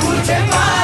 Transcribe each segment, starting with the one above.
不见吗？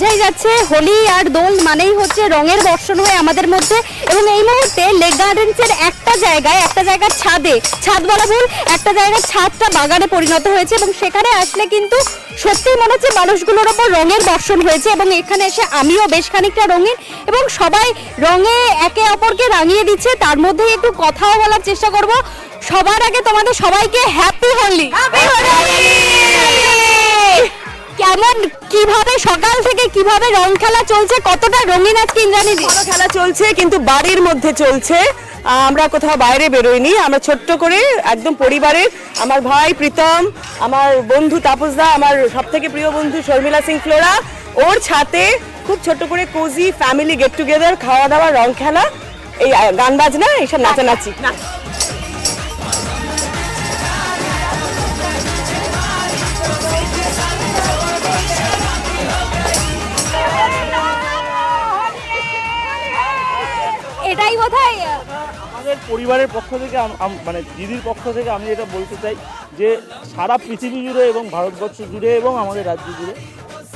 বোঝাই যাচ্ছে, হোলি আর দোল মানেই হচ্ছে রঙের বর্ষণ হয়ে আমাদের মধ্যে। এবং এই মুহূর্তে লেক গার্ডেন্সের একটা জায়গায়, একটা জায়গার ছাদে, ছাদ বলা ভুল, একটা জায়গার ছাদটা বাগানে পরিণত হয়েছে এবং সেখানে আসলে কিন্তু সত্যি মনে হচ্ছে মানুষগুলোর ওপর রঙের বর্ষণ হয়েছে এবং এখানে এসে আমিও বেশ খানিকটা রঙিন এবং সবাই রঙে একে অপরকে রাঙিয়ে দিচ্ছে। তার মধ্যে একটু কথাও বলার চেষ্টা করব। সবার আগে তোমাদের সবাইকে হ্যাপি হোলি কেমন কীভাবে সকাল থেকে কীভাবে রং খেলা চলছে কতটা রঙিন আজকে ইন্দ্রাণীদি খেলা চলছে কিন্তু বাড়ির মধ্যে চলছে। আমরা কোথাও বাইরে বেরোইনি আমরা ছোট্ট করে একদম পরিবারের আমার ভাই প্রীতম আমার বন্ধু তাপসদা আমার সব থেকে প্রিয় বন্ধু শর্মিলা সিং ফ্লোরা ওর ছাতে খুব ছোট্ট করে কোজি ফ্যামিলি গেট টুগেদার খাওয়া দাওয়া রং খেলা এই গান বাজনা এইসব নাচানাচি। আমাদের পরিবারের পক্ষ থেকে মানে দিদির পক্ষ থেকে আমি এটা বলতে চাই যে সারা পৃথিবী জুড়ে এবং ভারতবর্ষ জুড়ে এবং আমাদের রাজ্য জুড়ে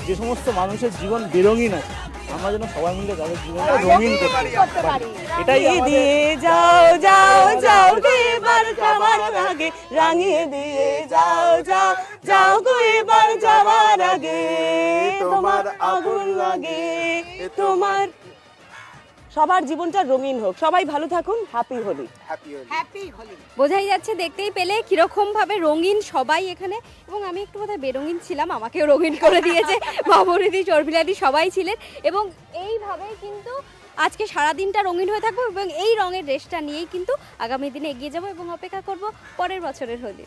যে সমস্ত মানুষের জীবন বেরঙিন আছে আমরা যেন সবাই মিলে তাদের জীবনটা রঙিন করতে পারি। এটাই দিয়ে যাও যাও যাও এবার যাওয়ার আগে রাঙিয়ে দিয়ে যাও যাও যাও গো এবার যাওয়ার আগে। তোমার আগুন লাগে তোমার সবার জীবনটা রঙিন হোক। সবাই ভালো থাকুন হ্যাপি হোলি। বোঝাই যাচ্ছে দেখতেই পেলে কীরকম ভাবে রঙিন সবাই এখানে। এবং আমি একটু বোধহয় বেরঙিন ছিলাম আমাকেও রঙিন করে দিয়েছে। বাবরিদি চর্বিলাদি সবাই ছিলেন। এবং এইভাবে কিন্তু আজকে সারা দিনটা রঙিন হয়ে থাকব এবং এই রঙের ড্রেসটা নিয়েই কিন্তু আগামী দিনে এগিয়ে যাব এবং অপেক্ষা করব পরের বছরের হোলি।